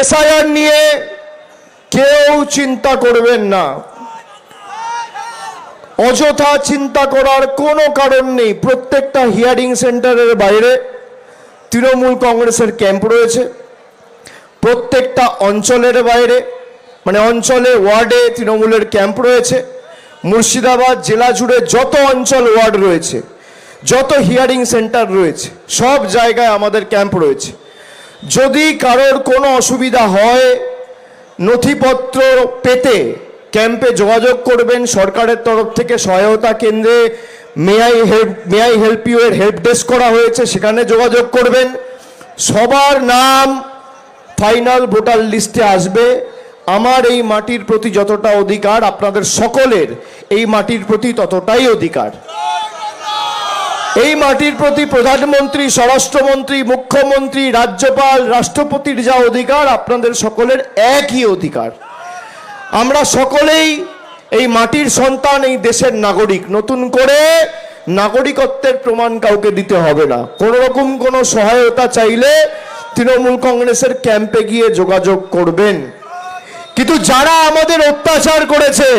SIR নিয়ে কেউ চিন্তা করবেন না। অযথা চিন্তা করার কোনো কারণ নেই। প্রত্যেকটা হিয়ারিং সেন্টারের বাইরে তৃণমূল কংগ্রেসের ক্যাম্প রয়েছে। প্রত্যেকটা অঞ্চলের বাইরে মানে অঞ্চলে ওয়ার্ডে তৃণমূলের ক্যাম্প রয়েছে। মুর্শিদাবাদ জেলা জুড়ে যত অঞ্চল ওয়ার্ড রয়েছে, যত হিয়ারিং সেন্টার রয়েছে, সব জায়গায় আমাদের ক্যাম্প রয়েছে। যদি কারোর কোনো অসুবিধা হয়, নথিপত্র পেতে ক্যাম্পে যোগাযোগ করবেন সরকারের তরফ থেকে সহায়তা কেন্দ্রে। May I help may I help you এর হেল্প ডেস্ক করা হয়েছে, সেখানে যোগাযোগ করবেন। সবার নাম ফাইনাল ভোটার লিস্টে আসবে। আমার এই মাটির প্রতি যতটা অধিকার, আপনাদের সকলের এই মাটির প্রতি ততটাই অধিকার। এই মাটির প্রতি প্রধানমন্ত্রী, স্বরাষ্ট্রমন্ত্রী, মুখ্যমন্ত্রী, রাজ্যপাল, রাষ্ট্রপতির যা অধিকার, আপনাদের সকলের একই অধিকার। আমরা সকলেই এই মাটির সন্তান, এই দেশের নাগরিক। নতুন করে নাগরিকত্বের প্রমাণ কাউকে দিতে হবে না। কোনো রকম কোনো সহায়তা চাইলে তৃণমূল কংগ্রেসের ক্যাম্পে গিয়ে যোগাযোগ করবেন। কিন্তু যারা আমাদের অত্যাচার করেছে,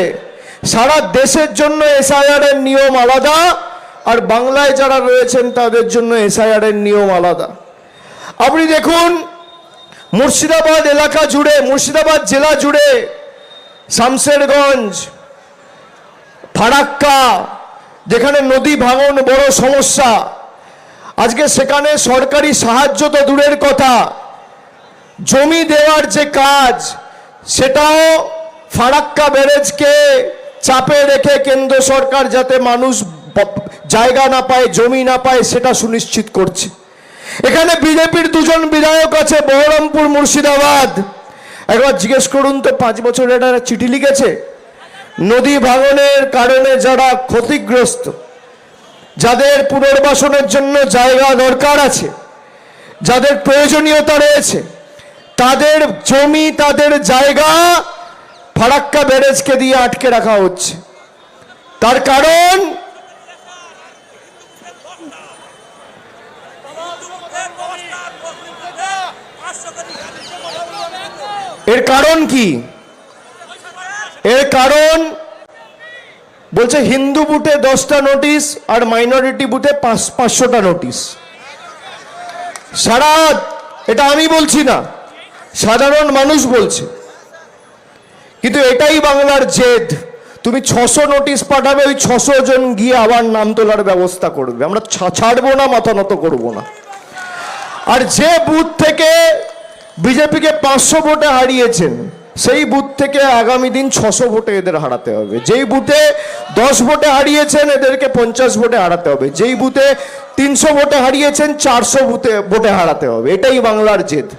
সারা দেশের জন্য এসআইআর এর নিয়ম আলাদা আর বাংলায় যারা রয়েছেন তাদের জন্য এসআইআর এর নিয়ম আলাদা। আপনি দেখুন, মুর্শিদাবাদ এলাকা জুড়ে, মুর্শিদাবাদ জেলা জুড়ে, শামশেরগঞ্জ, ফারাক্কা, যেখানে নদী ভাঙন বড় সমস্যা। আজকে সেখানে সরকারি সাহায্য তো দূরের কথা। জমি দেওয়ার যে কাজ, সেটাও ফারাক্কা ব্যারেজকে চাপে রেখে কেন্দ্র সরকার যাতে মানুষ জায়গা না পায়, জমি না পায়, সেটা সুনিশ্চিত করছে। এখানে বিজেপির দুজন বিধায়ক আছে, বহরমপুর মুর্শিদাবাদ। একবার জিজ্ঞেস করুন তো, পাঁচ বছর এটা চিঠি লিখেছে? নদী ভাঙনের কারণে যারা ক্ষতিগ্রস্ত, যাদের পুনর্বাসনের জন্য জায়গা দরকার আছে, যাদের প্রয়োজনীয়তা রয়েছে, তাদের জমি, তাদের জায়গা ফারাক্কা ব্যারেজকে দিয়ে আটকে রাখা হচ্ছে। তার কারণ এর কারণ কি? এর কারণ বলছে হিন্দু বুটে দশটা নোটিশ আর মাইনরিটি বুটে পাঁচ, পাঁচশোটা নোটিশ। সারা এটা আমি বলছি না, সাধারণ মানুষ বলছে। কিন্তু এটাই বাংলার জেদ। তুমি ছশো নোটিশ পাঠাবে, ওই ছশো জন গিয়ে আবার নাম তোলার ব্যবস্থা করবে। আমরা ছাড়বো না, মাথা নত করব না। আর যে বুথ থেকে বিজেপিকে পাঁচশো ভোটে হারিয়েছেন, সেই বুথ থেকে আগামী দিন ছশো ভোটে এদের হারাতে হবে। যেই বুথে দশ ভোটে হারিয়েছেন, এদেরকে পঞ্চাশ ভোটে হারাতে হবে। যেই বুথে তিনশো ভোটে হারিয়েছেন, চারশো বুথে ভোটে হারাতে হবে। এটাই বাংলার জেদ।